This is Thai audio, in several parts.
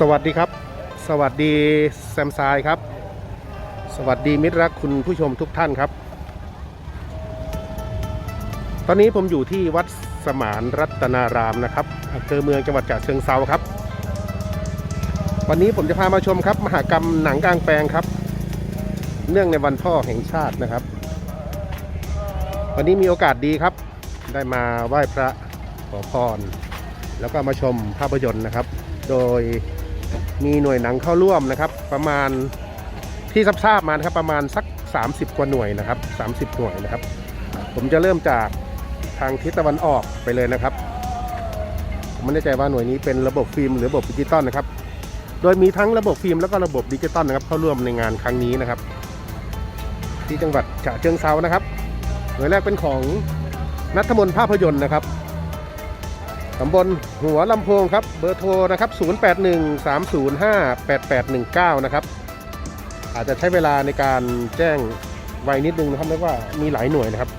สวัสดีครับ สวัสดีแซมซายครับ สวัสดีมิตรรักคุณผู้ชมทุกท่านครับ ตอนนี้ผมอยู่ที่วัดสมานรัตนารามนะครับอำเภอเมืองจังหวัดฉะเชิงเซาครับ วันนี้ผมจะพามาชมครับ มหากรรมหนังกลางแปลงครับ เนื่องในวันพ่อแห่งชาตินะครับ วันนี้มีโอกาสดีครับ ได้มาไหว้พระขอพร แล้วก็มาชมภาพยนตร์นะครับ โดย มีหน่วยหนังเข้าร่วมนะครับ ประมาณที่ทราบมานะครับประมาณสัก 30 กว่าหน่วยนะครับ 30 หน่วยนะครับ ผมจะเริ่มจากทางทิศตะวันออกไปเลยนะครับผมไม่แน่ใจว่าหน่วยนี้เป็นระบบฟิล์มหรือระบบดิจิตอลนะครับ โดยมีทั้งระบบฟิล์มแล้วก็ระบบดิจิตอลนะครับ เข้าร่วมในงานครั้งนี้นะครับ ที่จังหวัดฉะเชิงเซานะครับหน่วยแรกเป็นของนัทมนภาพยนตร์นะครับ ตำบลหัวลำโพงครับ เบอร์โทรนะครับ 0813058819 นะครับ อาจจะใช้เวลาในการแจ้งไวนิดนึงนะครับเรียกว่ามีหลายหน่วยนะครับ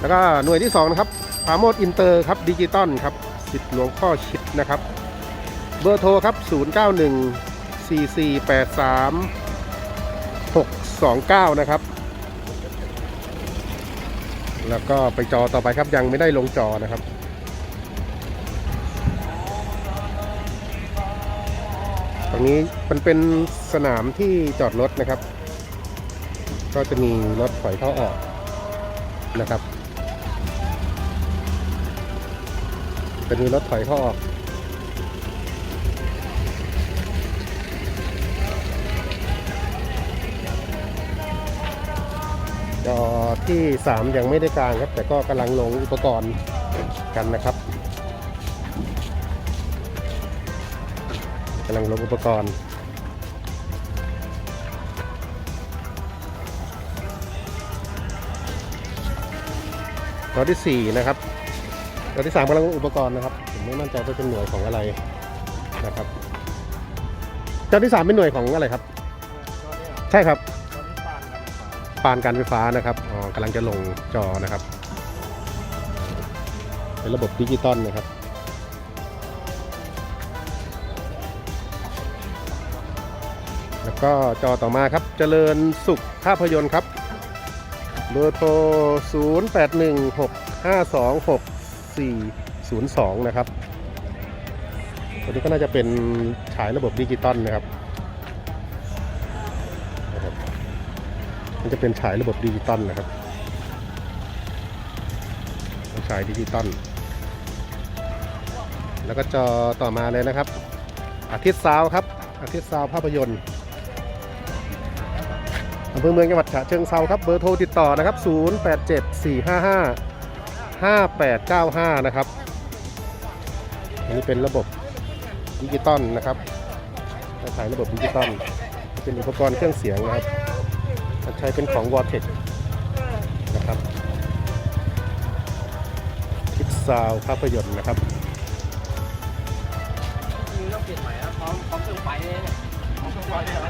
แล้วก็หน่วยที่ 2 นะครับพาโมดอินเตอร์ครับดิจิตอลครับสิทธิ์หลวงพ่อชิดนะครับ เบอร์โทรครับ 0914483629 นะครับ แล้วก็ไปจอต่อไปครับยังไม่ได้ลงจอนะครับ ตรงนี้มันเป็นสนามที่จอดรถนะครับ ก็จะมีรถถอยเข้าออกนะครับ จะมีรถถอยเข้าออกจอที่ 3 ยังไม่ได้กลางครับ แต่ก็กำลังลงอุปกรณ์กันนะครับำลังลงอุปกรณ์จอที่ 4 นะครับจอที่ 3กำลังลงอุปกรณ์นะครับ ผมไม่มั่นใจว่าเป็นหน่วยของอะไรนะครับจอที่ 3 เป็นหน่วยของอะไรครับ ใช่ครับปานการไฟฟ้านะครับอ๋อกำลังจะลงจอนะครับ เป็นระบบดิจิตอลนะครับ แล้วก็จอต่อมาครับเจริญสุขภาพยนตร์ครับเบอร์โทร 0816526402 นะครับ ตัวนี้ก็น่าจะเป็นฉายระบบดิจิตอลนะครับ มันจะเป็นฉายระบบดิจิตอลนะครับ ฉายดิจิตอล แล้วก็จอต่อมาเลยนะครับ อาทิตย์ซาวครับ อาทิตย์ซาวภาพยนตร์ อำเภอเมืองจังหวัดฉะเชิงเซาครับเบอร์โทรติดต่อนะครับ 087455 5895 นะครับ อันนี้เป็นระบบดิจิตอลนะครับฉายระบบดิจิตอลเป็นอุปกรณ์เครื่องเสียงนะครับใช้เป็นของ v o r t e x นะครับคิดซาวภาพยนตร์นะครับมีต้องเปลี่ยนใหม่นะพร้อมพร้อมเครื่องไฟเลยเนี่ยพร้อมเครื่องไฟเลยเ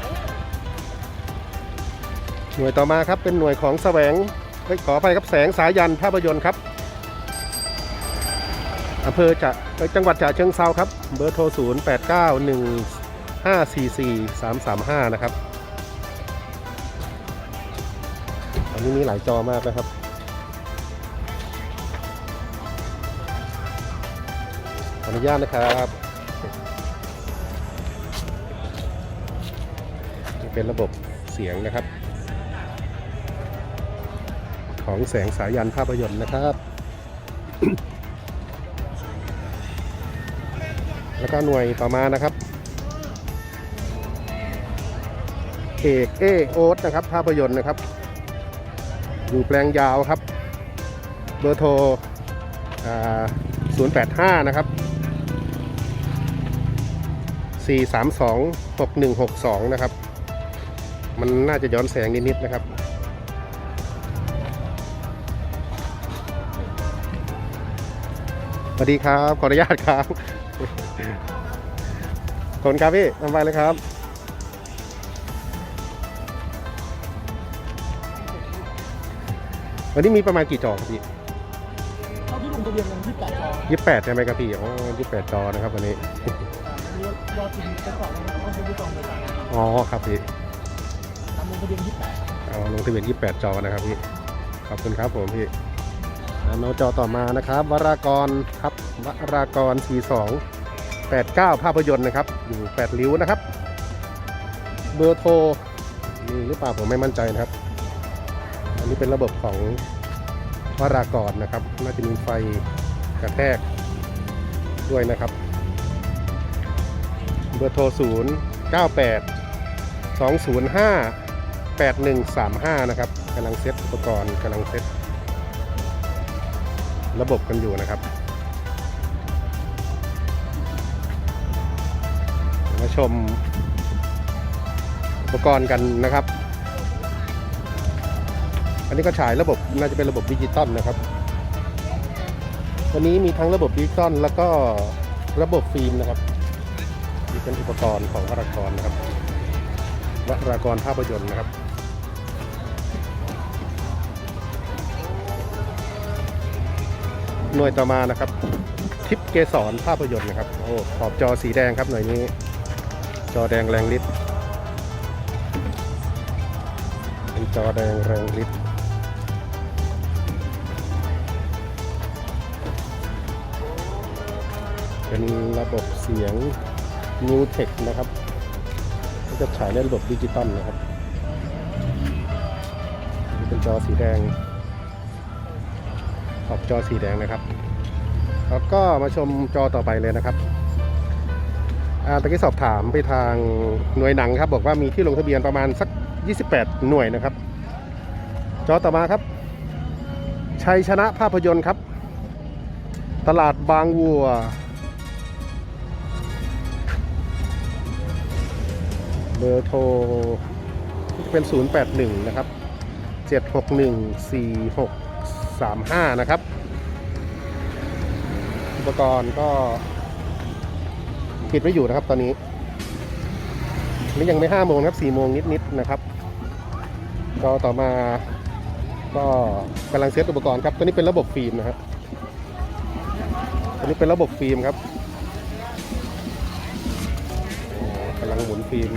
หน่วยต่อมาครับเป็นหน่วยของแสวงขออภัยครับแสงสายันภาพยนตร์ครับอำเภอจะจังหวัดฉะเชิงเซาครับ เบอร์โทร 0 8 9 1 5 4 4 3 3 5 นะครับ อันนี้มีหลายจอมากนะครับ ขออนุญาตนะครับ เป็นระบบเสียงนะครับ ของแสงสายันภาพยนตร์นะครับ แล้วก็หน่วยต่อมานะครับเอกเอโอ๊ตนะครับ ภาพยนตร์นะครับ อยู่แปลงยาวครับ เบอร์โทร 085 นะครับ 432 6162 นะครับ มันน่าจะย้อนแสงนิดๆนะครับ วัสดีครับ ขออนุญาตครับขอบคุณครับพี่ทำไปเลยครับวันนี้มีประมาณกี่จอครับพี่เท่าที่ผมดูะเบียนยังยี่สิบแปดจอยี่แปดใช่ไหมครับพี่อ๋อยี่แปดจอนะครับวันนี้มียอดจริงไปก่อนแล้วต้องซื้อจองไปก่อนอ๋อครับพี่ทำลงทะเบียนยี่สิบแปดเอาลงทะเบียน28จอนะครับพี่ขอบคุณครับผมพี่ แล้วมาจอต่อมานะครับ วรากรครับวรากร 42 89 ภาพยนตร์นะครับ อยู่ 8 ริ้วนะครับ เบอร์โทรมีหรือเปล่าผมไม่มั่นใจนะครับ อันนี้เป็นระบบของวรากรนะครับ น่าจะมีไฟกระแทกด้วยนะครับ เบอร์โทร 0 98 205 8135 นะครับกำลังเซตอุปกรณ์กำลังเซต ระบบกันอยู่นะครับมาชมอุปกรณ์กันนะครับ อันนี้ก็ฉายระบบน่าจะเป็นระบบดิจิตอลนะครับ วันนี้มีทั้งระบบดิจิตอลแล้วก็ระบบฟิล์มนะครับนี่เป็นอุปกรณ์ของวรากรนะครับวรากรภาพยนตร์นะครับ หน่วยต่อมานะครับ ทิปเกสรภาพยนตร์นะครับโอ้ขอบจอสีแดงครับหน่วยนี้ จอแดงแรงฤทธิ์เป็นจอแดงแรงฤทธิ์เป็นระบบเสียง New Tech นะครับก็จะฉายในระบบดิจิตอลนะครับนี่เป็นจอสีแดง ขอบจอสีแดงนะครับแล้วก็มาชมจอต่อไปเลยนะครับอ่าตะกี้สอบถามไปทางหน่วยหนังครับ บอกว่ามีที่ลงทะเบียนประมาณสัก 28 หน่วยนะครับ จอต่อมาครับ ชัยชนะภาพยนตร์ครับ ตลาดบางวัว เบอร์โทรเป็น 081 นะครับ 761 35 นะครับ อุปกรณ์ก็ปิดไม่อยู่นะครับตอนนี้นี่ยังไม่5โมงครับ4โมงนิดๆนะครับ ก็ต่อมาก็กำลังเซตอุปกรณ์ครับ ตัวนี้เป็นระบบฟิล์มนะครับตัวนี้เป็นระบบฟิล์มครับกำลังหมุนฟิล์ม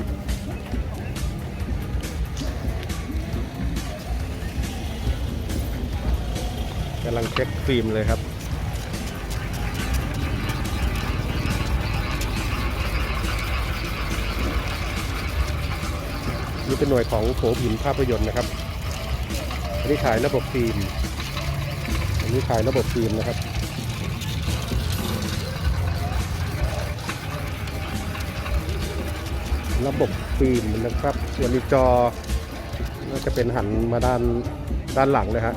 กำลังเช็คฟิล์มเลยครับ นี่เป็นหน่วยของโผผินภาพยนตร์นะครับ อันนี้ถ่ายระบบฟิล์ม อันนี้ถ่ายระบบฟิล์มนะครับระบบฟิล์มนะครับ ส่วนนี้จอ น่าจะเป็นหันมาด้านด้านหลังเลยฮะ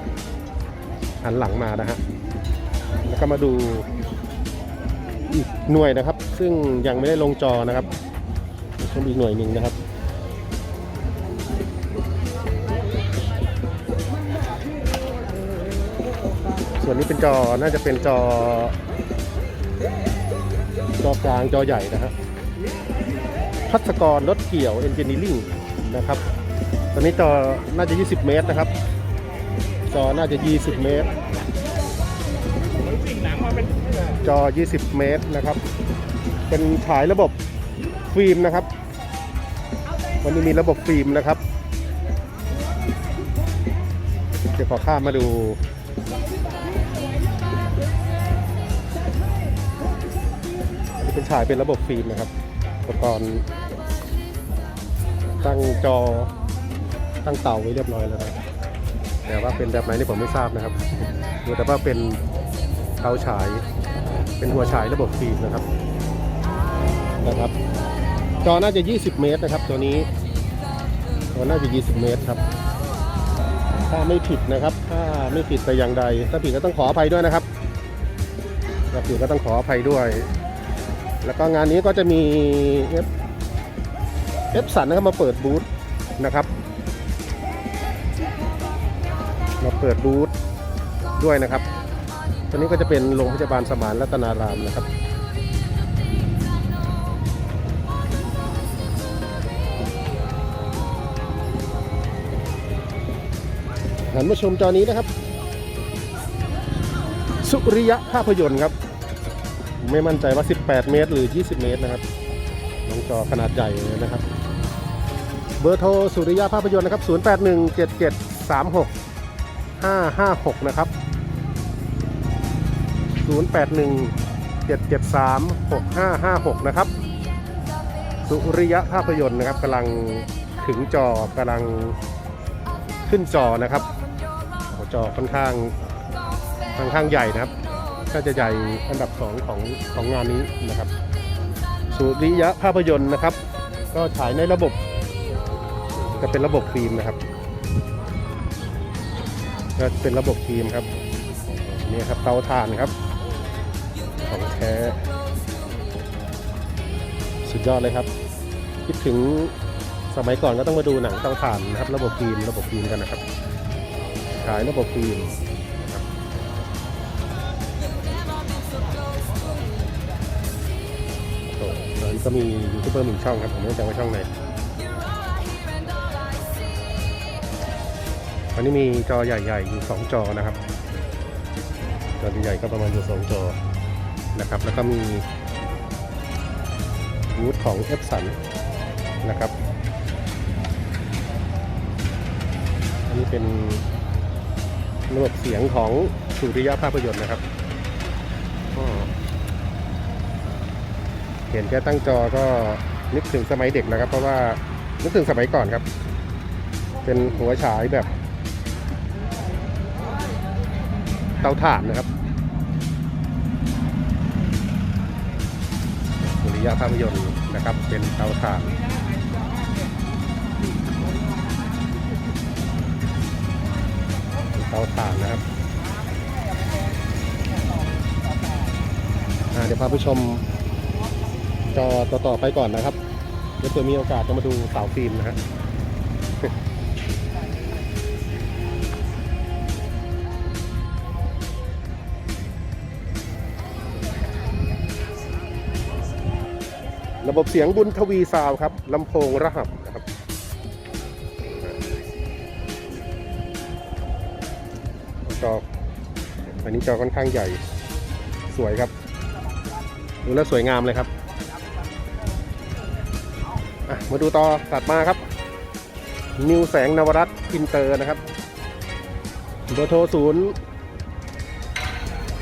หันหลังมานะฮะแล้วก็มาดูอีกหน่วยนะครับ ซึ่งยังไม่ได้ลงจอนะครับชมอีกหน่วยหนึ่งนะครับส่วนนี้เป็นจอ น่าจะเป็นจอ จอกลางจอใหญ่นะฮะพัศกรรถเกี่ยวเอนจิเนียริ่งนะครับ ตอนนี้จอ น่าจะ 20 เมตรนะครับ จอน่าจะ 20 เมตร จอ 20 เมตรนะครับ เป็นฉายระบบฟิล์มนะครับ วันนี้มีระบบฟิล์มนะครับเดี๋ยวขอข้ามมาดูอันนี้เป็นฉายเป็นระบบฟิล์มนะครับอุปกรณ์ตั้งจอตั้งเตาไว้เรียบร้อยแล้วนะ แต่ว่าเป็นแบบไหนนี่ผมไม่ทราบนะครับรู้แต่ว่าเป็นเตาฉาย เป็นหัวฉายระบบฟิล์มนะครับนะครับ จอน่าจะ 20 เมตรนะครับ ตัวนี้จอน่าจะ 20 เมตรครับ ถ้าไม่ผิดนะครับ ถ้าไม่ผิดแต่อย่างใด ถ้าผิดก็ต้องขออภัยด้วยนะครับถ้าผิดก็ต้องขออภัยด้วย แล้วก็งานนี้ก็จะมีเอฟเอฟสันนะครับมาเปิดบูธนะครับ มาเปิดบูธด้วยนะครับตอนนี้ก็จะเป็นโรงพยาบาลสมานรัตนารามนะครับ หันมาชมจอนี้นะครับ สุริยะภาพยนตร์ครับ ไม่มั่นใจว่า 18 เมตร หรือ 20 เมตรนะครับน้องจอขนาดใหญ่เลยนะครับ เบอร์โทรสุริยะภาพยนตร์นะครับ 0817736 0817736556 นะครับ 0817736556 นะครับ สุริยะภาพยนตร์นะครับกำลังถึงจอกำลังขึ้นจอนะครับจอค่อนข้างค่อนข้างใหญ่นะครับก็จะใหญ่อันดับสองของของงานนี้นะครับ สุริยะภาพยนตร์นะครับ ก็ฉายในระบบจะเป็นระบบฟิล์มนะครับ ก็เป็นระบบฟิล์มครับนี่ครับเตาถ่านครับ ของแท้ สุดยอดเลยครับ คิดถึงสมัยก่อนก็ต้องมาดูหนังเตาถ่านนะครับ ระบบฟิล์มระบบฟิล์มกันนะครับ ขายระบบฟิล์มนะครับโอ้ตอนนี้ก็มียูทูบเบอร์หนึ่งช่องครับผมไม่แน่ใจว่าช่องไหน วันนี้มีจอใหญ่ๆอยู่สองจอนะครับ จอใหญ่ๆก็ประมาณอยู่สองจอนะครับ แล้วก็มีบูธของเอฟสันนะครับ อันนี้เป็นระบบเสียงของสุริยะภาพยนตร์นะครับเห็นแค่ตั้งจอก็นึกถึงสมัยเด็กแล้วครับ เพราะว่านึกถึงสมัยก่อนครับ เป็นหัวฉายแบบ เตาถ่านนะครับสุริยะภาพยนตร์นะครับ เป็นเตาถ่านเตาถ่านนะครับเดี๋ยวพาผู้ชมจอต่อๆไปก่อนนะครับเดี๋ยวเผื่อมีโอกาสจะมาดูเสาฟิล์มนะฮะ ระบบเสียงบุญทวีซาวด์ครับลำโพงระหับนะครับจออันนี้จอค่อนข้างใหญ่สวยครับดูแล้วสวยงามเลยครับอะมาดูต่อตัดมาครับ นิวแสงนวรัตน์อินเตอร์นะครับเบอร์โทรศูนย์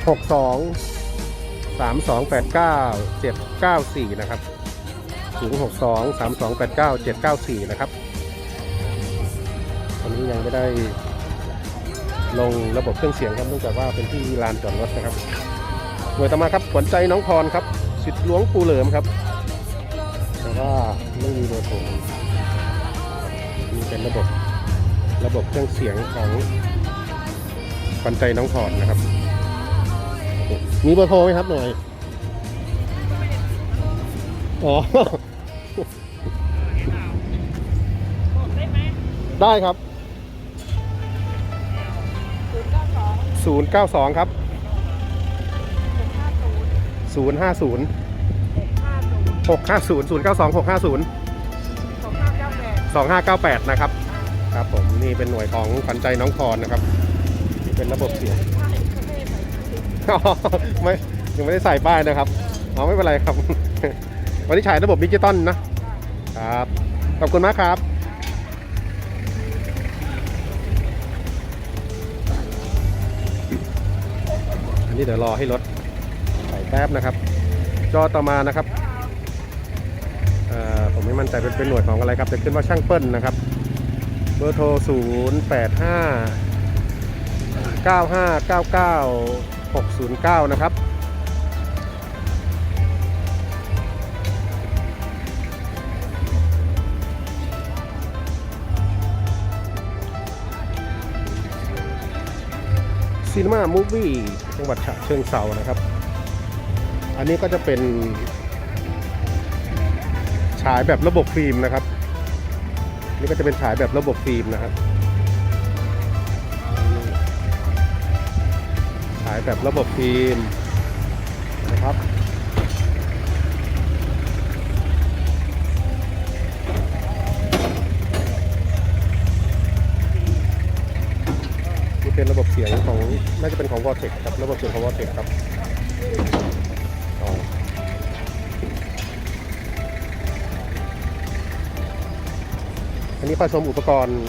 หกสองสามสองแปดเก้าเจ็ดเก้าสี่นะครับ 062 3289 794 นะครับตอนนี้ยังไม่ได้ลงระบบเครื่องเสียงครับเนื่องจากว่าเป็นที่ลานจอดรถนะครับหน่วยต่อมาครับขวัญใจน้องพรครับสิทธิ์หลวงปูเหลิมครับ แต่ว่าไม่มีเบอร์โทรนี่เป็นระบบระบบเครื่องเสียงของขวัญใจน้องพรนะครับ มีเบอร์โทรไหมครับหน่อย อ๋อได้ครับ092 ครับ050 650 092 650 2598 นะครับ ครับผมนี่เป็นหน่วยของขวัญใจน้องพรนะครับนี่เป็นระบบเสียงอ๋อไม่ยังไม่ได้ใส่ป้ายนะครับอ๋อไม่เป็นไรครับ วันนี้ฉายระบบดิจิตอลนะครับ ขอบคุณมากครับอันนี้เดี๋ยวรอให้รถใส่แป๊บนะครับ จอต่อมานะครับอ่อผมไม่มั่นใจเป็นเป็นหน่วยของอะไรครับแต่ขึ้นว่าช่างเปิ้ลนะครับ เบอร์โทร 0 8 5 9 5 9 9 6 0 9 นะครับ ซีนีมามูฟวี่จังหวัดฉะเชิงเซานะครับ อันนี้ก็จะเป็น ฉายแบบระบบฟิล์มนะครับ นี่ก็จะเป็นฉายแบบระบบฟิล์มนะครับ ฉายแบบระบบฟิล์มนะครับ เป็นระบบเสียงของน่าจะเป็นของวอเทคครับระบบเสียงของวอเทคครับอันนี้ผสมอุปกรณ์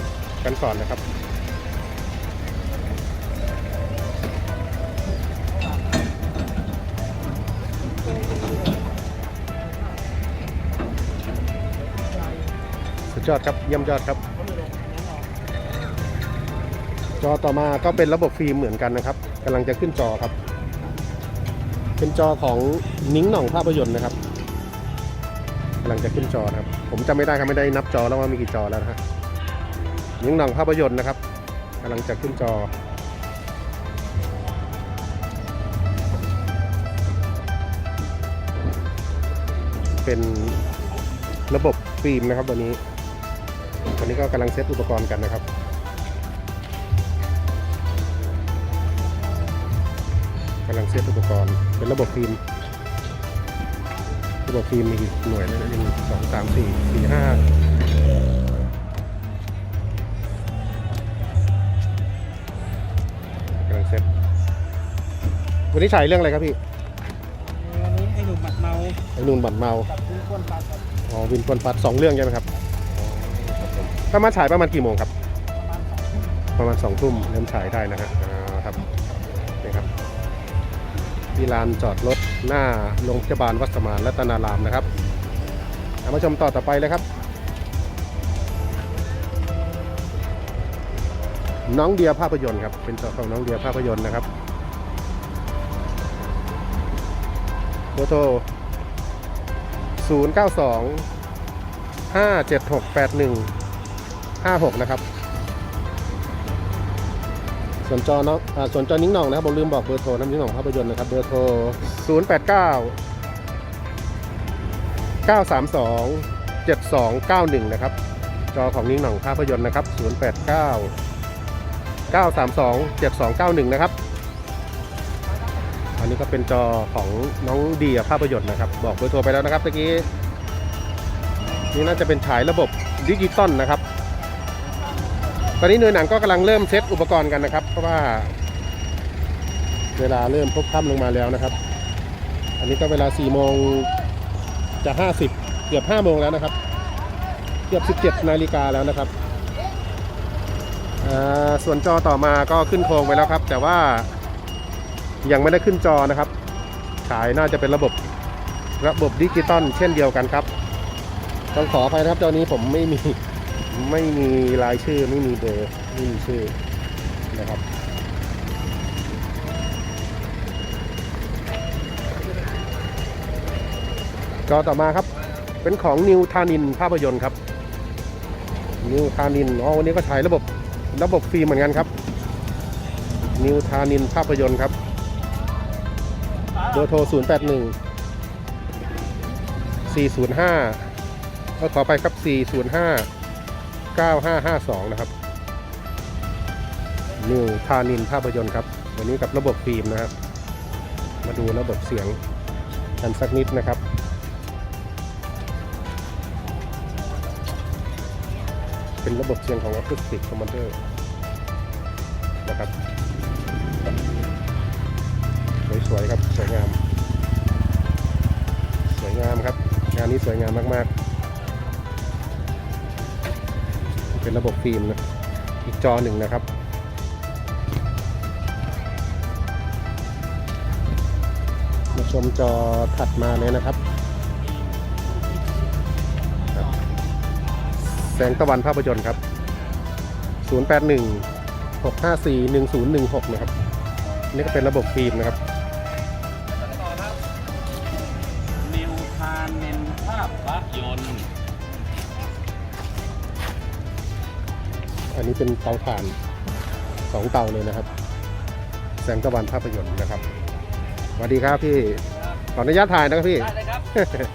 กันก่อนนะครับสุดยอดครับเยี่ยมยอดครับ จอต่อมาก็เป็นระบบฟิล์มเหมือนกันนะครับกำลังจะขึ้นจอครับ เป็นจอของนิ้งหน่องภาพยนตร์นะครับกำลังจะขึ้นจอนะครับ ผมจำไม่ได้ครับไม่ได้นับจอแล้วว่ามีกี่จอแล้วนะฮะนิ้งหน่องภาพยนตร์นะครับกำลังจะขึ้นจอเป็นระบบฟิล์มนะครับวันนี้วันนี้ก็กำลังเซตอุปกรณ์กันนะครับ ซตอุปกรณ์ เป็นระบบฟิล์มระบบฟิล์มมีกี่หน่วยนะหนึ่งสองสามสี่สี่ห้ากำลังเซตวันนี้ฉายเรื่องอะไรครับพี่วันนี้ไอ้หนุ่มหมัดเมาไอ้นูนบัตรเมากับคุณก้นปลากับอ๋อวินควนปัดสองเรื่องใช่ไหมครับอ๋อครับผมถ้ามาฉายประมาณกี่โมงครับ ประมาณสองประมาณสองทุ่มเริ่มฉายได้นะฮะ ที่ลานจอดรถหน้าโรงพยาบาลวัดสมานรัตนารามนะครับมาชมต่อต่อไปเลยครับ น้องเดียภาพยนตร์ครับ เป็นจอของน้องเดียภาพยนตร์นะครับโทรโทร0 9 2 5 7 6 8 1 5 6 นะครับ ส่วนจอน้องอ่าส่วนจอนิ้งหน่องนะครับผมลืมบอกเบอร์โทรน้ำนิ้งหน่องภาพยนตร์นะครับเบอร์โทร 0 8 9 9 3 2 7 2 9 1 นะครับ จอของนิ้งหน่องภาพยนตร์นะครับ 0 8 9 9 3 2 7 2 9 1 นะครับ อันนี้ก็เป็นจอของน้องเดียภาพยนตร์นะครับ บอกเบอร์โทรไปแล้วนะครับตะกี้นี่น่าจะเป็นฉายระบบดิจิตอลนะครับ ตอนนี้หน่วยหนังก็กำลังเริ่มเซตอุปกรณ์กันนะครับ เพราะว่า เวลาเริ่มพบค่ำลงมาแล้วนะครับ อันนี้ก็เวลา4โมงจะ 50 เกือบ5โมงแล้วนะครับ เกือบ 17 นาฬิกาแล้วนะครับส่วนจอต่อมาก็ขึ้นโครงไปแล้วครับ แต่ว่ายังไม่ได้ขึ้นจอนะครับฉายน่าจะเป็นระบบระบบดิจิตอลเช่นเดียวกันครับ ต้องขออภัยนะครับตอนนี้ผมไม่มี ไม่มีรายชื่อไม่มีเบอร์ไม่มีชื่อนะครับจอต่อมาครับเป็นของนิวทานินภาพยนตร์ครับนิวทานินอ๋อวันนี้ก็ฉายระบบระบบฟิล์มเหมือนกันครับ นิวทานินภาพยนตร์ครับเบอร์โทร 0 8 1 405ก็ขอไปครับ 405 9552 นะครับนิวทานินภาพยนตร์ครับ วันนี้กับระบบฟิล์มนะครับ มาดูระบบเสียงกันสักนิดนะครับเป็นระบบเสียงของ Acoustic Commander นะครับสวยๆครับ สวยงาม สวยงามครับ งานนี้สวยงามมากๆ เป็นระบบฟิล์มนะอีกจอหนึ่งนะครับ มาชมจอถัดมาเลยนะครับครับ แสงตะวันภาพยนตร์ครับ 081 654 1016 นะครับ นี่ก็เป็นระบบฟิล์มนะครับต่อครับนิวทานเนนภาพยนตร์ อันนี้เป็นเตาถ่านสองเตาเลยนะครับ แสงตะวันภาพยนตร์นะครับสวัสดีครับพี่ขออนุญาตถ่ายนะครับพี่ ได้เลยครับ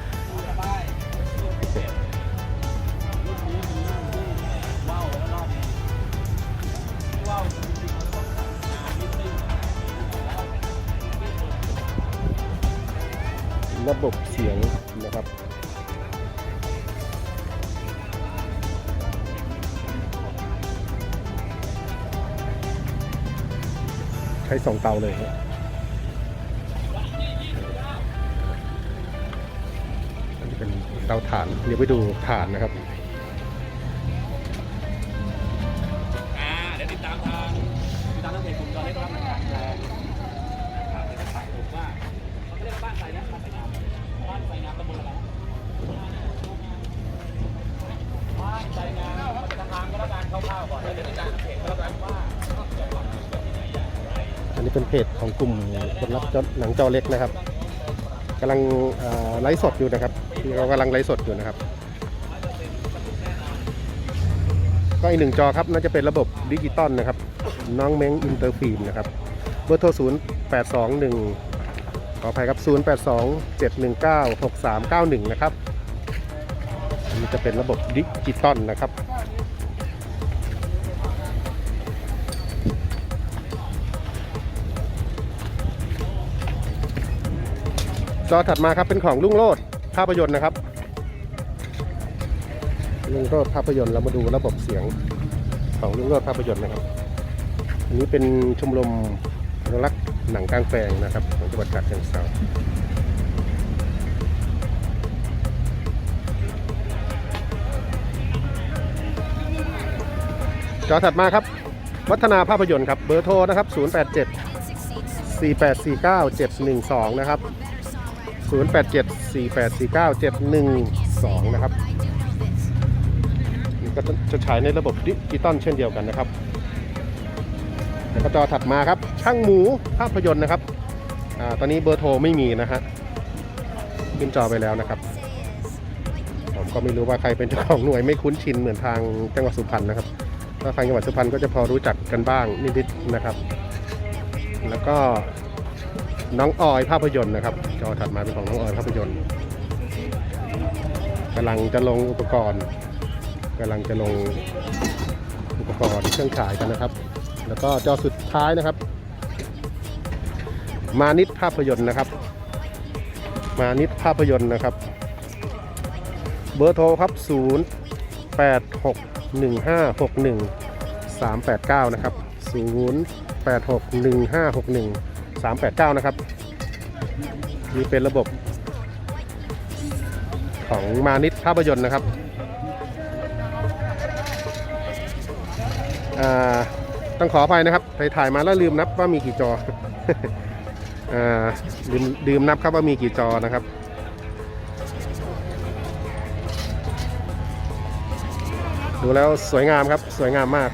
งเตาเลยฮะอันนี้เป็นเตาถ่าน เดี๋ยวไปดูถ่านนะครับ คนรับจอหนังจอเล็กนะครับกำลังไลฟ์สดอยู่นะครับที่เขากำลังไลฟ์สดอยู่นะครับ ก็อีกหนึ่งจอครับน่าจะเป็นระบบดิจิตอลนะครับ น้องเม้งอินเตอร์ฟิล์มนะครับเบอร์โทร 0 8 2 1 ขออภัยครับ 0 8 2 7 1 9 6 3 9 1 นะครับนนี้จะเป็นระบบดิจิตอลนะครับ จอถัดมาครับเป็นของลุงโลดภาพยนตร์นะครับลุงโลดภาพยนตร์เรามาดูระบบเสียงของลุงโลดภาพยนตร์นะครับอันนี้เป็นชมรมอนุรักษ์หนังกลางแปลงนะครับของจังหวัดฉะเชิงเทราจอถัดมาครับ วัฒนาภาพยนตร์ครับเบอร์โทรนะครับ 087 4849 712 นะครับ 087 4849 712 นะครับก็จะใช้ในระบบดิจิตอลเช่นเดียวกันนะครับแล้วก็จอถัดมาครับ ช่างหมูภาพยนตร์นะครับอตอนนี้เบอร์โทรไม่มีนะฮะขึ้นจอไปแล้วนะครับ ผมก็ไม่รู้ว่าใครเป็นเจ้าของหน่วยไม่คุ้นชินเหมือนทางจังหวัดสุพรรณนะครับถ้าทางจังหวัดสุพรรณก็จะพอรู้จักกันบ้างนิดๆนะครับ แล้วก็ น้องออยภาพยนตร์นะครับ จอถัดมาเป็นของน้องออยภาพยนตร์กำลังจะลงอุปกรณ์กำลังจะลงอุปกรณ์เครื่องฉายกันนะครับ แล้วก็จอสุดท้ายนะครับ มานิดภาพยนตร์นะครับ มานิดภาพยนตร์นะครับ เบอร์โทรครับ 0 8 6 1 5 6 1 3 8 9 นะครับ 0 3 8 9 นะครับนี่เป็นระบบของมานิดภาพยนตร์นะครับอ่าต้องขออภัยนะครับไปถ่ายมาแล้วลืมนับว่ามีกี่จออ่าลืมลืมนับครับว่ามีกี่จอนะครับดูแล้วสวยงามครับสวยงามมาก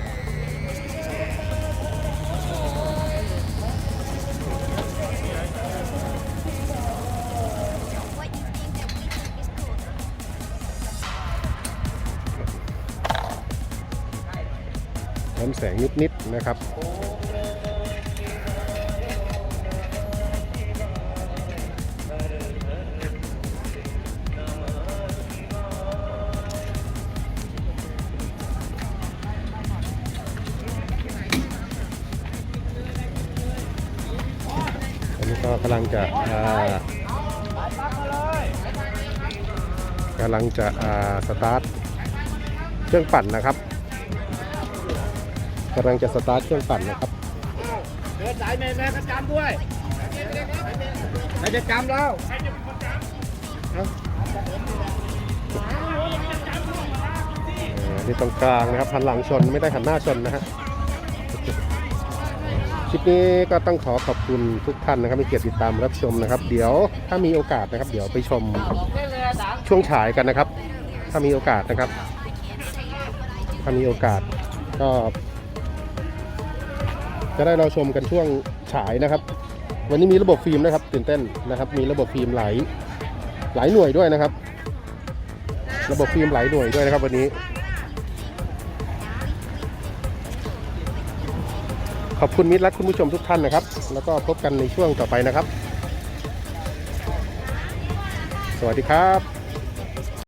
เพิ่มแสงนิดๆนะครับอันนี้ก็กำลังจะกำลังจะอ่าสตาร์ทเครื่องปั่นนะครับ กำลังจะสตาร์ทเครื่องปั่นนะครับเดินสายแม่แม่ประจำด้วยใครจะจำเราเอ่อนี่ตรงกลางนะครับหันหลังชนไม่ได้หันหน้าชนนะฮะคลิปนี้ก็ต้องขอขอบคุณทุกท่านนะครับที่เกียรติติดตามรับชมนะครับ เดี๋ยวถ้ามีโอกาสนะครับ เดี๋ยวไปชมช่วงฉายกันนะครับ ถ้ามีโอกาสนะครับ ถ้ามีโอกาสก็ จะได้เราชมกันช่วงฉายนะครับ วันนี้มีระบบฟิล์มนะครับตื่นเต้นนะครับ มีระบบฟิล์มหลายหลายหน่วยด้วยนะครับ ระบบฟิล์มหลายหน่วยด้วยนะครับ วันนี้ ขอบคุณมิตรและคุณผู้ชมทุกท่านนะครับ แล้วก็พบกันในช่วงต่อไปนะครับ สวัสดีครับ